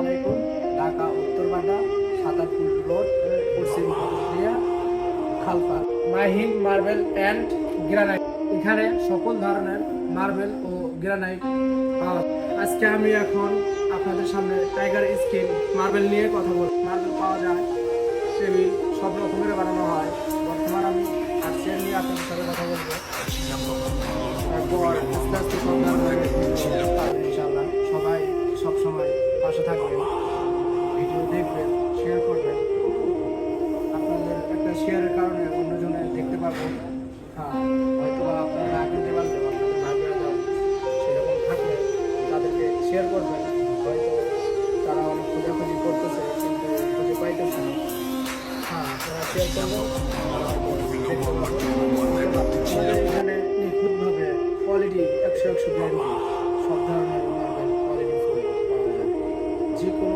আলাইকুম Dhaka Uttar Badda Satarpur road, Paschim Khalpa Mahin marble, and granite. এখানে সকল ধরনের মার্বেল ও গ্রানাইট পাওয়া আজকে আমি এখন আপনাদের সামনে টাইগার স্কিন মার্বেল নিয়ে কথা বলব। মার্বেল পাওয়া যায় টেবিল সব রকমের বানানো হয়। বর্তমান আমি আজকে নিয়ে আপনাদের সাথে কথা বলব। তারপর আস্তে আস্তে সবাই সবসময় পাশে থাকবেন। ভিডিও দেখবেন শেয়ার করবেন। আপনাদের একটা শেয়ারের কারণে অন্যজনে দেখতে পারব হ্যাঁ হয়তো আপনারা না কিনতে দাম সেরকম থাকলে তাদেরকে শেয়ার করবেন। হয়তো তারা অনেক খোঁজাখুঁজি করতেছে, কিন্তু খুঁজে পাইতেছে না। হ্যাঁ তারা শেয়ার। আমাদের এখানে নিখুঁতভাবে কোয়ালিটি একশো একশো গ্যারান্টি যে কোনো